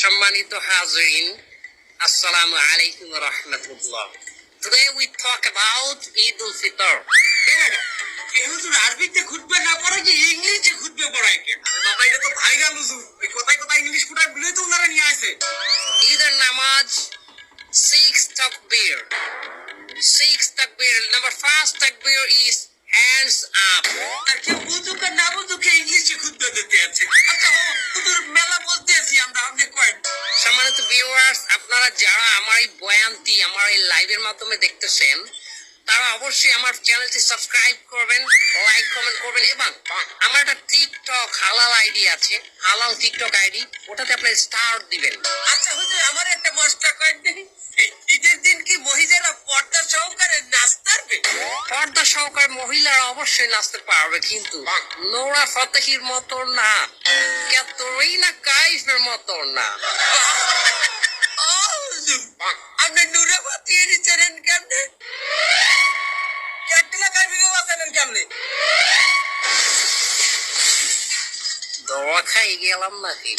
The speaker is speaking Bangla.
সম্মানিত হাজরিন আসসালামু আলাইকুম রহমতুল্লাহ Today we talk about Eid al-Fitr. এ হুজুর আরবিতে খুতবে না পড়ে কি ইংলিশে খুতবে পড়ায় কেন বাবা এটা তো ভাইরাল হুজুর ওই কোথায় কোথায় ইংলিশ ফুটায় বলে তো ওনারা নিয়ে আসে ঈদের নামাজ six takbir. Six takbir. Number first takbir is hands up. আর কেউ বুঝুক না বুঝুক ইংলিশে খুতবে দিতে আছে আচ্ছা সম্মানিত ভিউয়ার্স আপনারা যারা আমার এই বয়ানটি আমার এই লাইভের মাধ্যমে দেখতেছেন তারা অবশ্যই আমার চ্যানেলটি সাবস্ক্রাইব করবেন লাইক কমেন্ট করবেন এবং আমার একটা টিকটক হালাল আইডি আছে হালাল টিকটক আইডি ওটাতে আপনি স্টার দিবেন। আচ্ছা হুজুর আমার একটা মশটা কয়েন ঈদের দিন কি মহিলারা পর্দা সহকারে নাচতারবে পর্দা সহকারে মহিলারা অবশ্যই নাচতে পারবে কিন্তু নোরা ফতেহির মতো না ক্যাথরিনা কাইফের মতো না। আপনি নূরে ফাতিয়ে নিচ্ছেন কেমনে? ক্যাটলা কাইফিকে বাঁচালেন কেমনে? দোয়া খাই গেলাম নাকি?